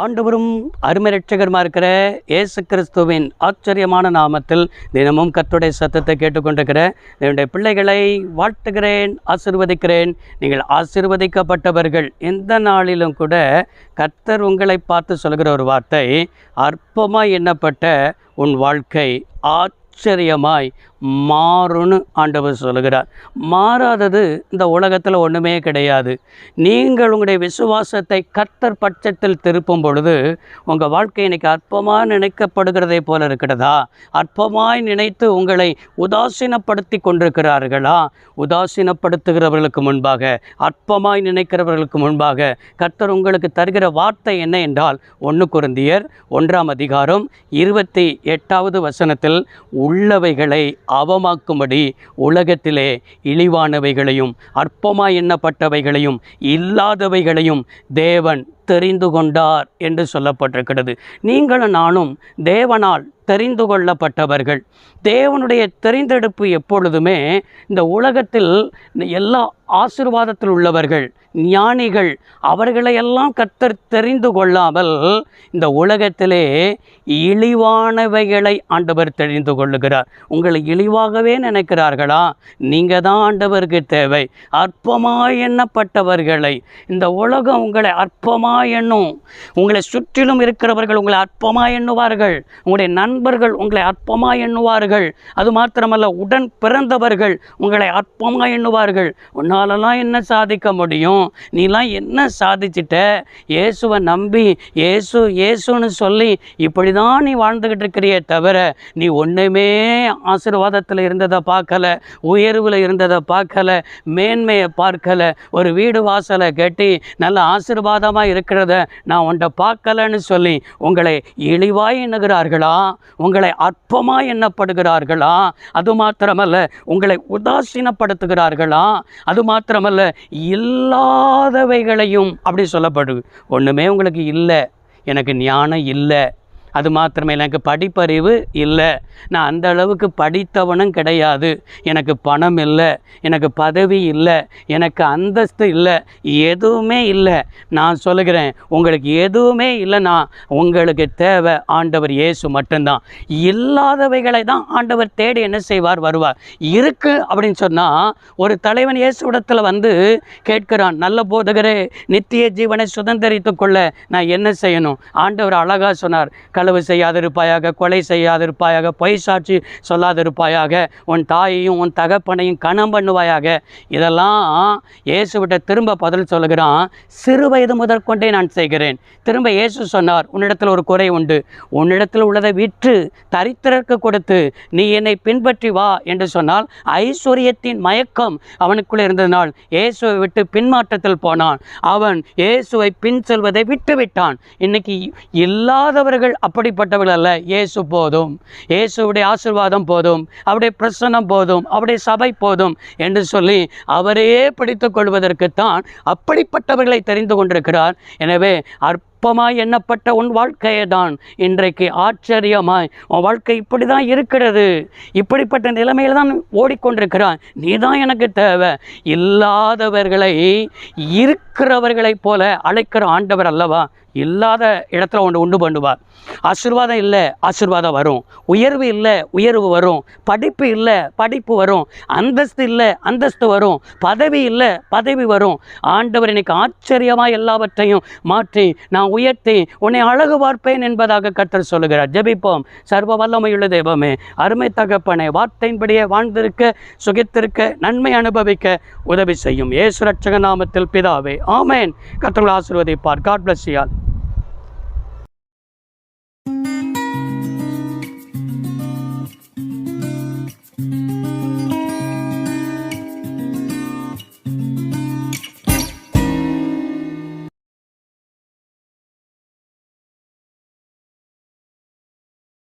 ஆண்டவரும் அருமரட்சகருமா இருக்கிற இயேசு கிறிஸ்துவின் ஆச்சரியமான நாமத்தில் தினமும் கத்துடைய சத்தத்தை கேட்டுக்கொண்டிருக்கிற என்னுடைய பிள்ளைகளை வாழ்த்துகிறேன் ஆசிர்வதிக்கிறேன். நீங்கள் ஆசிர்வதிக்கப்பட்டவர்கள். எந்த நாளிலும் கூட கர்த்தர் உங்களை பார்த்து சொல்கிற ஒரு வார்த்தை அற்பமாய் எண்ணப்பட்ட உன் வாழ்க்கை ஆச்சரியமாய் மாறும்னு ஆண்டவர் சொல்லுகிறார். மாறாதது இந்த உலகத்தில் ஒன்றுமே கிடையாது. நீங்கள் உங்களுடைய விசுவாசத்தை கர்த்தர் பட்சத்தில் திருப்பும் பொழுது உங்கள் வாழ்க்கை இன்னைக்கு அற்பமாக நினைக்கப்படுகிறதை போல இருக்கிறதா? அற்பமாய் நினைத்து உங்களை உதாசீனப்படுத்தி கொண்டிருக்கிறார்களா? உதாசீனப்படுத்துகிறவர்களுக்கு முன்பாக அற்பமாய் நினைக்கிறவர்களுக்கு முன்பாக கர்த்தர் உங்களுக்கு தருகிற வார்த்தை என்ன என்றால் ஒன்று குருந்தியர் ஒன்றாம் அதிகாரம் இருபத்தி எட்டாவது வசனத்தில் உள்ளவைகளை அவமாக்கும்படி உலகத்திலே இழிவானவைகளையும் அற்பமாய் எண்ணப்பட்டவைகளையும் இல்லாதவைகளையும் தேவன் தெரிந்து கொண்டார் என்று சொல்லப்பட்டிருக்கிறது. நீங்களும் நானும் தேவனால் தெரிந்து கொள்ளப்பட்டவர்கள். தேவனுடைய தெரிந்தெடுப்பு எப்பொழுதுமே இந்த உலகத்தில் எல்லா ஆசிர்வாதத்தில் உள்ளவர்கள் ஞானிகள் அவர்களையெல்லாம் கத்தர் தெரிந்து கொள்ளாமல் இந்த உலகத்திலே இழிவானவைகளை ஆண்டவர் தெரிந்து கொள்ளுகிறார். உங்களை இழிவாகவே நினைக்கிறார்களா? நீங்கள் தான் ஆண்டவருக்கு தேவை. அற்பமாக எண்ணப்பட்டவர்களை இந்த உலகம் உங்களை அற்பமாக எண்ணும் உங்களை சுற்றிலும் இருக்கிறவர்கள் உங்களை அற்பமாக எண்ணுவார்கள். உங்களுடைய நண்பர்கள் உங்களை அற்பமாக எண்ணுவார்கள். அது மாத்திரமல்ல உடன் பிறந்தவர்கள் உங்களை அற்பமாக எண்ணுவார்கள். உன்னாலலாம் என்ன சாதிக்க முடியும்? நீலாம் என்ன சாதிச்சிட்ட? இயேசுவை நம்பி இயேசு இயேசுன்னு சொல்லி இப்படி தான் நீ வாழ்ந்துக்கிட்டு இருக்கிறியே தவிர நீ ஒன்றுமே ஆசீர்வாதத்தில் இருந்ததை பார்க்கல உயர்வில் இருந்ததை பார்க்கல மேன்மையை பார்க்கல ஒரு வீடு வாசலை கட்டி நல்ல ஆசீர்வாதமாக இருக்கிறத நான் உன்னை பார்க்கலன்னு சொல்லி உங்களை இழிவாய் எண்ணுகிறார்களா? உங்களை அற்பமாக எண்ணப்படுகிறார்களா? அது மாத்திரமல்ல உங்களை உதாசீனப்படுத்துகிறார்களா? அது மாத்திரமல்ல இல்லாதவைகளையும் அப்படி சொல்லப்படுது. ஒன்றுமே உங்களுக்கு இல்லை. எனக்கு ஞானம் இல்லை. அது மாத்திரமே எனக்கு படிப்பறிவு இல்லை. நான் அந்த அளவுக்கு படித்தவனும் கிடையாது. எனக்கு பணம் இல்லை எனக்கு பதவி இல்லை எனக்கு அந்தஸ்து இல்லை எதுவுமே இல்லை. நான் சொல்லுகிறேன் உங்களுக்கு எதுவுமே இல்லைன்னா உங்களுக்கு தேவை ஆண்டவர் இயேசு மட்டும்தான். இல்லாதவைகளை தான் ஆண்டவர் தேடி என்ன செய்வார் வருவார். இருக்கு அப்படின்னு சொன்னால் ஒரு தலைவன் இயேசுடத்தில் வந்து கேட்கிறான் நல்ல போதகரே நித்திய ஜீவனை சுதந்திரித்து கொள்ள நான் என்ன செய்யணும்? ஆண்டவர் அழகாக சொன்னார் களவு செய்யாதிருப்பாயாக கொலை செய்யாதிருப்பாயாக பொய் சாட்சி சொல்லாதிருப்பாயாக உன் தாயையும் உன் தகப்பனையும் கணம் பண்ணுவாயாக. இதெல்லாம் இயேசுவிட்ட திரும்ப பதில் சொல்லுகிறான் சிறு வயது முதற்கொண்டே நான் செய்கிறேன். திரும்ப இயேசு சொன்னார் உன்னிடத்தில் ஒரு குறை உண்டு. உன்னிடத்தில் உள்ளதை விற்று தரித்திரக்கு கொடுத்து நீ என்னை பின்பற்றி வா என்று சொன்னால் ஐஸ்வர்யத்தின் மயக்கம் அவனுக்குள்ளே இருந்ததினால் இயேசுவை விட்டு பின்மாற்றத்தில் போனான். அவன் இயேசுவை பின் செல்வதை விட்டு விட்டான் இன்னைக்கு இல்லாதவர்கள் அப்படிப்பட்டவர்கள் அல்ல. இயேசு போதும். இயேசுடைய ஆசிர்வாதம் போதும். அவருடைய பிரசன்னம் போதும். அவருடைய சபை போதும் என்று சொல்லி அவரையே பிடித்துக் கொள்வதற்குத்தான் அப்படிப்பட்டவர்களை தெரிந்து கொண்டிருக்கிறார். எனவே அற்பமாய் எண்ணப்பட்ட உன் வாழ்க்கையை தான் இன்றைக்கு ஆச்சரியமாய் உன் வாழ்க்கை இப்படி தான் இருக்கிறது. இப்படிப்பட்ட நிலைமையில் தான் ஓடிக்கொண்டிருக்கிறான் நீ தான் எனக்கு தேவை. இல்லாதவர்களை இருக்கிறவர்களைப் போல அழைக்கிற ஆண்டவர் அல்லவா? இல்லாத இடத்துல ஒன்று உண்டு பண்ணுவார். ஆசிர்வாதம் இல்லை ஆசீர்வாதம் வரும். உயர்வு இல்லை உயர்வு வரும். படிப்பு இல்லை படிப்பு வரும். அந்தஸ்து இல்லை அந்தஸ்து வரும். பதவி இல்லை பதவி வரும். ஆண்டவர் எனக்கு ஆச்சரியமாக எல்லாவற்றையும் மாற்றி நான் உயர்த்தி உன்னை அழகு பார்ப்பேன் என்பதாக கத்தர் சொல்லுகிறார். ஜபிப்போம். சர்வ வல்லமையுள்ள தெய்வமே அருமை தகப்பனை வார்த்தையின்படியே வாழ்ந்திருக்க சுகித்திருக்க நன்மை அனுபவிக்க உதவி செய்யும். ஏசு ரட்சக நாமத்தில் பிதாவே ஆமேன். கர்த்தர்கள் ஆசிர்வதிப்பார். God bless you